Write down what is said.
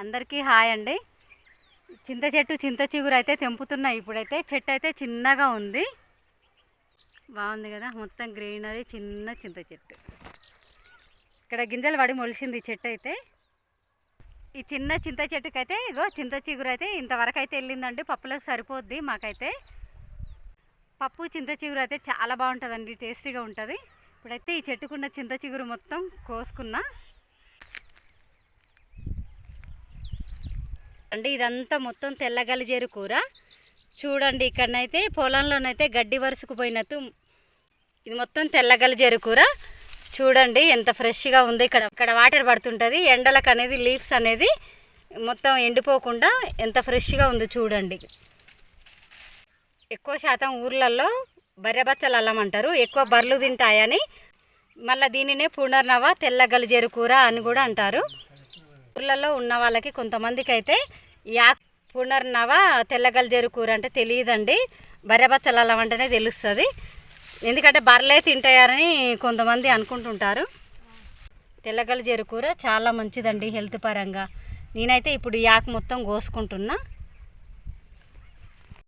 అందరికీ హాయ్ అండి. చింత చెట్టు చింత చిగురు అయితే తెంపుతున్నాయి. ఇప్పుడైతే చెట్టు అయితే చిన్నగా ఉంది. బాగుంది కదా? మొత్తం గ్రీనరీ చిన్న చింత చెట్టు. ఇక్కడ గింజలు పడి మొలిసింది ఈ చెట్టు అయితే. ఈ చిన్న చింత చెట్టుకైతే ఇగో చింత చిగురు అయితే ఇంతవరకు అయితే వెళ్ళిందండి. పప్పులకు సరిపోద్ది మాకైతే. పప్పు చింత చిగురు అయితే చాలా బాగుంటుందండి. టేస్టీగా ఉంటుంది. ఇప్పుడైతే ఈ చెట్టుకున్న చింత చిగురు మొత్తం కోసుకున్నా. అండి ఇదంతా మొత్తం తెల్లగలిజేరు కూర. చూడండి ఇక్కడనైతే పొలంలోనైతే గడ్డి వరుసకు పోయినట్టు ఇది మొత్తం తెల్లగలిజేరు కూర. చూడండి ఎంత ఫ్రెష్గా ఉంది ఇక్కడ. ఇక్కడ వాటర్ పడుతుంటుంది ఎండలకు అనేది లీవ్స్ అనేది మొత్తం ఎండిపోకుండా ఎంత ఫ్రెష్గా ఉంది చూడండి. ఎక్కువ శాతం ఊర్లలో బర్రెబచ్చలు అల్లమంటారు ఎక్కువ బర్రెలు తింటాయని మళ్ళీ దీనినే పునర్నవ తెల్లగలి గలిజేరు కూర అని కూడా అంటారు. ఊర్లలో ఉన్న వాళ్ళకి కొంతమందికి అయితే యా పునర్నవ తెల్లగలజేరు కూర అంటే తెలియదండి. బర్రెబచ్చలు అంటేనే తెలుస్తుంది. ఎందుకంటే బర్రెలే తింటాయని కొంతమంది అనుకుంటుంటారు. తెల్లగలిజేరు కూర చాలా మంచిదండి హెల్త్ పరంగా. నేనైతే ఇప్పుడు యాక్ మొత్తం కోసుకుంటున్నా.